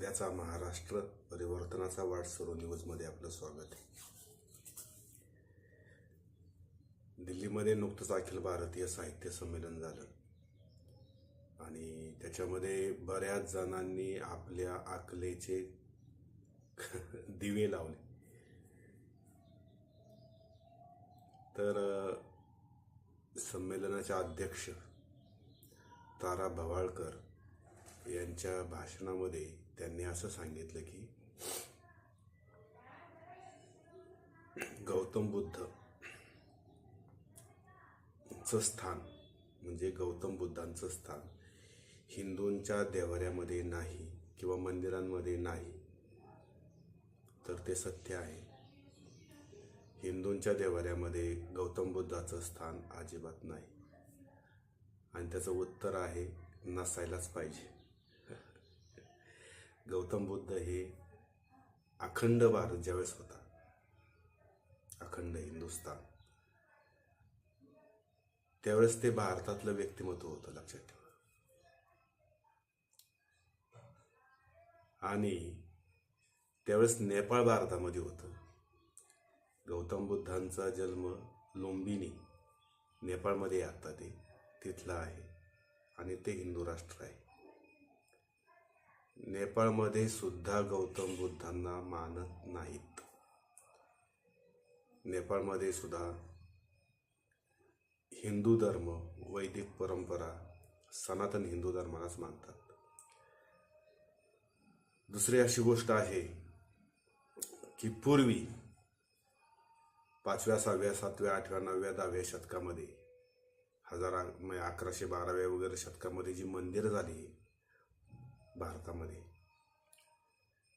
उद्याचा महाराष्ट्र परिवर्तनाचा वाट सुरू न्यूजमध्ये आपलं स्वागत आहे. दिल्लीमध्ये नुकतंच अखिल भारतीय साहित्य संमेलन झालं. आणि त्याच्यामध्ये बऱ्याच जणांनी आपल्या आकलेचे दिवे लावले. तर संमेलनाच्या अध्यक्ष तारा भवाळकर यांच्या भाषणामध्ये त्यांनी असं सांगितलं की गौतम बुद्ध चं स्थान म्हणजे गौतम बुद्धांचं स्थान हिंदूंच्या देवाऱ्यामध्ये नाही किंवा मंदिरांमध्ये नाही तर ते सत्य आहे. हिंदूंच्या देवाऱ्यामध्ये गौतम बुद्धाचं स्थान अजिबात नाही. आणि त्याचं उत्तर आहे नसायलाच पाहिजे. गौतम बुद्ध हे अखंड भारत ज्यावेळेस होता अखंड हिंदुस्तान त्यावेळेस ते भारतातलं व्यक्तिमत्व होतं लक्षात ठेवा. आणि त्यावेळेस नेपाळ भारतामध्ये होतं. गौतम बुद्धांचा जन्म लुंबिनी नेपाळमध्ये आता ते तिथला आहे. आणि ते हिंदू राष्ट्र आहे. नेपाळमध्ये सुद्धा गौतम बुद्धांना मानत नाहीत. नेपाळमध्ये सुद्धा हिंदू धर्म वैदिक परंपरा सनातन हिंदू धर्मालाच मानतात. दुसरी अशी गोष्ट आहे की पूर्वी पाचव्या सहाव्या सातव्या आठव्या नवव्या दहाव्या शतकामध्ये हजार म्हणजे अकराशे बाराव्या वगैरे शतकामध्ये जी मंदिरं झाली भारतामध्ये.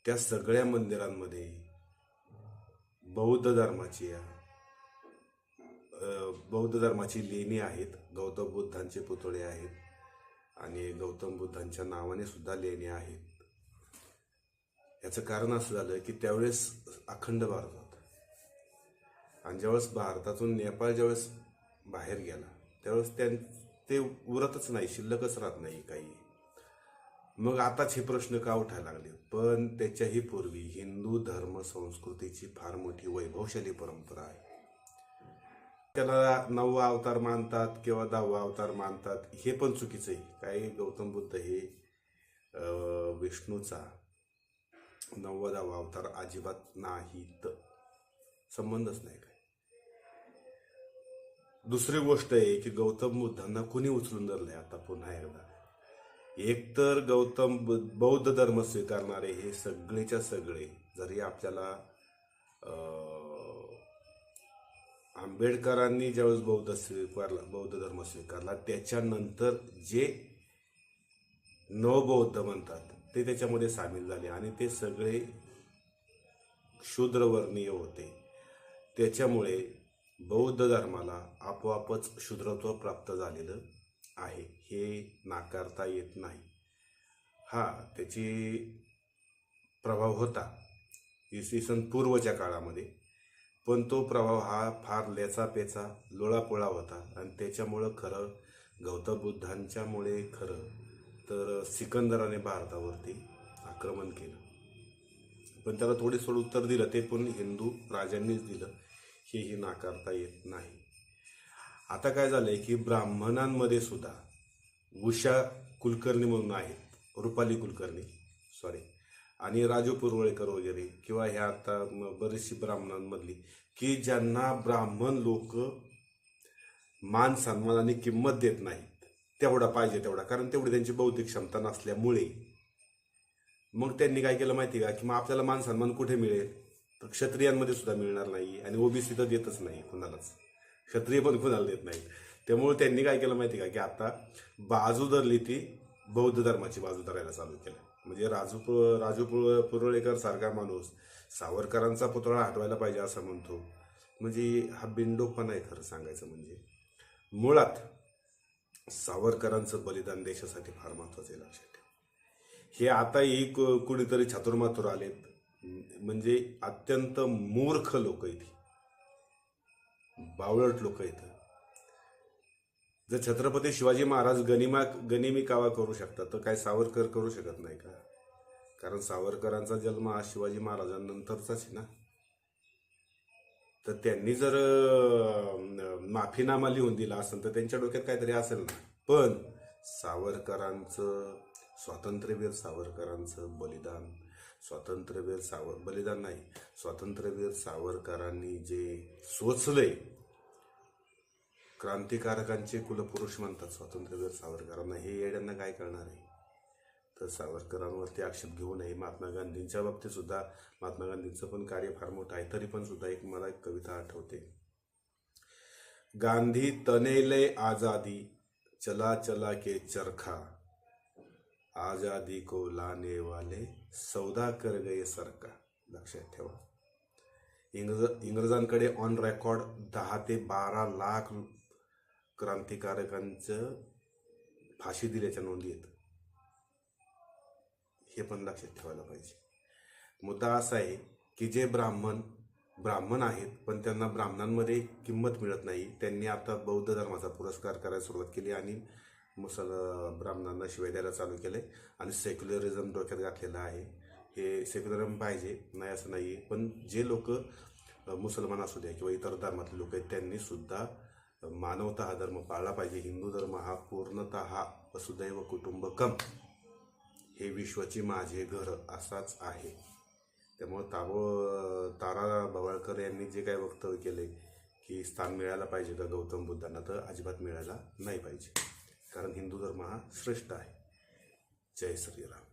त्या सगळ्या मंदिरांमध्ये बौद्ध धर्माची बौद्ध धर्माची लेणी आहेत. गौतम बुद्धांचे पुतळे आहेत आणि गौतम बुद्धांच्या नावाने सुद्धा लेणी आहेत. याचं कारण असं झालं की त्यावेळेस अखंड भारत होता. आणि ज्यावेळेस भारतातून नेपाळ ज्यावेळेस बाहेर गेला त्यावेळेस त्यां ते उरतच नाही शिल्लकच राहत नाही काही. मग आताच हे प्रश्न का उठायला लागले? पण त्याच्याही पूर्वी हिंदू धर्म संस्कृतीची फार मोठी वैभवशाली परंपरा आहे. त्याला नववा अवतार मानतात किंवा दहावा अवतार मानतात हे पण चुकीचं आहे. काही गौतम बुद्ध हे विष्णूचा नववा दहावा अवतार अजिबात नाहीत. संबंधच नाही काय. दुसरी गोष्ट आहे की गौतम बुद्धांना कुणी उचलून धरलंय आता पुन्हा एकदा? एकतर गौतम बौद्ध धर्म स्वीकारणारे हे सगळेच्या सगळे जरी आपल्याला आंबेडकरांनी ज्यावेळेस बौद्ध स्वीकारला बौद्ध धर्म स्वीकारला त्याच्यानंतर जे नवबौद्ध म्हणतात ते त्याच्यामध्ये सामील झाले आणि ते सगळे शूद्रवर्णीय होते. त्याच्यामुळे बौद्ध धर्माला आपोआपच शूद्रत्व प्राप्त झालेलं आहे हे नाकारता येत नाही. हा त्याची प्रभाव होता इसवी सन पूर्वच्या काळामध्ये. पण तो प्रभाव हा फार लेचापेचा लोळापोळा होता. आणि त्याच्यामुळं खरं गौतम बुद्धांच्यामुळे खरं तर सिकंदराने भारतावरती आक्रमण केलं. पण त्याला थोडीसं उत्तर दिलं ते पण हिंदू राजांनीच दिलं. हेही नाकारता येत नाही. आता काय झालंय की ब्राह्मणांमध्ये सुद्धा उषा कुलकर्णी म्हणून आहेत रुपाली कुलकर्णी सॉरी आणि राजू पुरवळेकर वगैरे किंवा ह्या आता बरीचशी ब्राह्मणांमधली की ज्यांना ब्राह्मण लोक मान सन्मान आणि किंमत देत नाहीत तेवढा पाहिजे तेवढा कारण तेवढी त्यांची बौद्धिक क्षमता नसल्यामुळे. मग त्यांनी काय केलं माहिती का? की मग आपल्याला मान सन्मान कुठे मिळेल? तर क्षत्रियांमध्ये सुद्धा मिळणार नाही आणि ओबीसी तर देतच नाही कुणालाच. क्षत्रिय पण कुणाला देत नाही. त्यामुळे त्यांनी काय केलं माहिती का? की आता बाजू धरली ती बौद्ध धर्माची बाजू धरायला चालू केलं. म्हणजे राजू राजू पुळ पुरवळेकर सारखा माणूस सावरकरांचा पुतळा हटवायला पाहिजे असं म्हणतो. म्हणजे हा बिंडोपणा आहे खरं सांगायचं म्हणजे. मुळात सावरकरांचं बलिदान देशासाठी फार महत्वाचं आहे लक्षात ठेवा. हे आताही कुणीतरी चातुर्मातुर आलेत. म्हणजे अत्यंत मूर्ख लोक आहेत बावळट लोक आहेत जर छत्रपती शिवाजी महाराज गनिमा गनिमी कावा करू शकतात तर काय सावरकर करू शकत नाही का? कारण सावरकरांचा जन्म हा शिवाजी महाराजांनंतरचाच आहे ना? तर त्यांनी जर माफीनामा लिहून दिला असेल तर त्यांच्या डोक्यात काहीतरी असेल ना? पण सावरकरांचं स्वातंत्र्यवीर सावरकरांचं बलिदान स्वातंत्र्यवीर सावर बलिदान नाही. स्वातंत्र्यवीर सावरकरांनी जे सोचले क्रांतिकारकांचे कुलपुरुष म्हणतात स्वातंत्र्यवीर सावरकरांना हे येड्यांना काय करणार आहे? तर सावरकरांवरती आक्षेप घेऊ नये. महात्मा गांधींच्या बाबतीत सुद्धा महात्मा गांधींचं पण कार्य फार मोठं आहे तरी पण सुद्धा एक मला एक कविता आठवते. गांधी तनेले आजादी चला चला के चरखा. आजादी को लाने वाले सौदा कर गए सरकार. लक्षात ठेवा. इंग्रज इंग्रजांकडे ऑन रेकॉर्ड दहा ते बारा लाख क्रांतिकारकांचं फाशी दिल्याच्या नोंदी आहेत. हे पण लक्षात ठेवायला पाहिजे. मुद्दा असा आहे की जे ब्राह्मण ब्राह्मण आहेत पण त्यांना ब्राह्मणांमध्ये किंमत मिळत नाही. त्यांनी आता बौद्ध धर्माचा पुरस्कार करायला सुरुवात केली आणि मुसल ब्राह्मणांना शिवाय द्यायला चालू केले आणि सेक्युलरिझम डोक्यात घातलेलं आहे. हे सेक्युलरिझम पाहिजे नाही असं नाही पण जे लोक मुसलमान असू द्या किंवा इतर धर्मातले लोक आहेत त्यांनीसुद्धा मानवता हा धर्म पाळला पाहिजे. हिंदू धर्म हा पूर्णतः वसुदैव कुटुंबकम. हे विश्वाची माझे घर असाच आहे. त्यामुळं ताबो तारा भवाळकर यांनी जे काय वक्तव्य केले की स्थान मिळायला पाहिजे का गौतम बुद्धांना तर अजिबात मिळायला नाही पाहिजे. कारण हिंदू धर्म हा श्रेष्ठ आहे. जय श्रीराम.